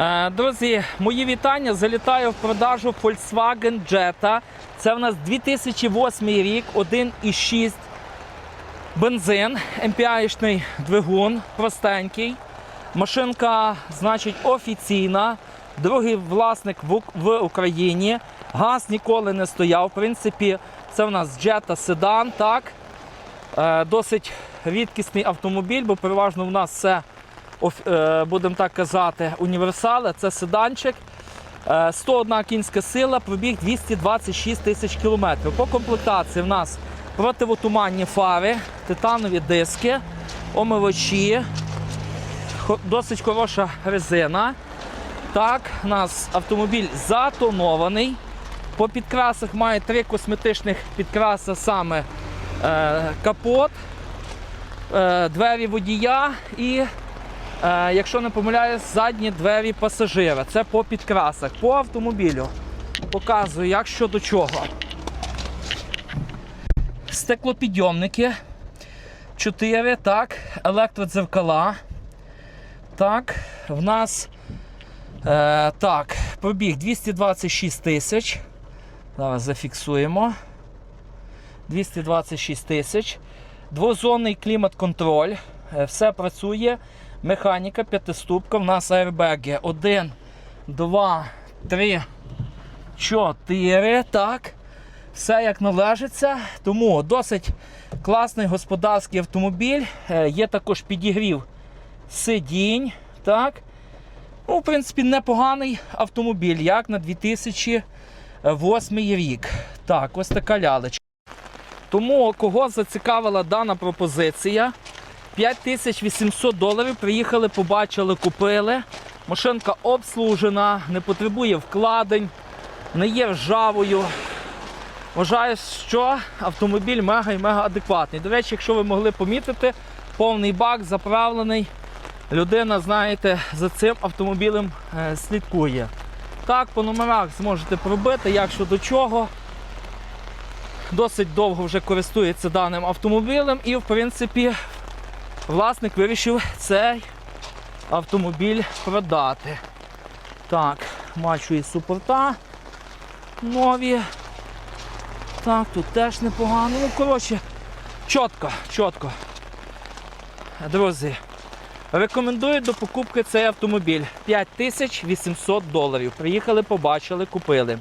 Е, Друзі, мої вітання. Залітаю в продажу Volkswagen Jetta. Це в нас 2008 рік, 1,6 бензин, MPI-шний двигун, простенький. Машинка, значить, офіційна. Другий власник в, Україні. Газ ніколи не стояв. В принципі, це в нас Jetta седан, так. Е, Досить рідкісний автомобіль, бо переважно в нас це, будемо так казати, універсали. Це седанчик. Е, 101 кінська сила, пробіг 226 тисяч кілометрів. По комплектації в нас противотуманні фари, титанові диски, омивачі, досить хороша резина. Так, у нас автомобіль затонований. По підкрасах має три косметичних підкраси саме е, капот, е, двері водія і, е, якщо не помиляюсь, задні двері пасажира. Це по підкрасах. По автомобілю показую, як що до чого. Стеклопідйомники. 4, так, електродзеркала. Так, в нас е, так, пробіг 226 тисяч. Зараз зафіксуємо. 226 тисяч. Двозонний клімат-контроль. Е, Все працює. Механіка, п'ятиступка. У нас аербеги. 1, 2, 3, 4. Так. Все як належиться. Тому досить класний господарський автомобіль. Е, Є також підігрів сидінь. Так. Ну, в принципі, непоганий автомобіль, як на 2008 рік. Так, ось така лялечка. Тому кого зацікавила дана пропозиція, 5800 доларів. Приїхали, побачили, купили. Машинка обслужена, не потребує вкладень, не є ржавою. Вважаю, що автомобіль мега і мега адекватний. До речі, якщо ви могли помітити, повний бак заправлений. Людина, знаєте, за цим автомобілем е, слідкує. Так, по номерах зможете пробити, як що до чого. Досить довго вже користується даним автомобілем і, в принципі, власник вирішив цей автомобіль продати. Так, бачу і супорта нові. Так, тут теж непогано. Ну, коротше, чітко, чітко. Друзі, рекомендую до покупки цей автомобіль. 5800 доларів. Приїхали, побачили, купили.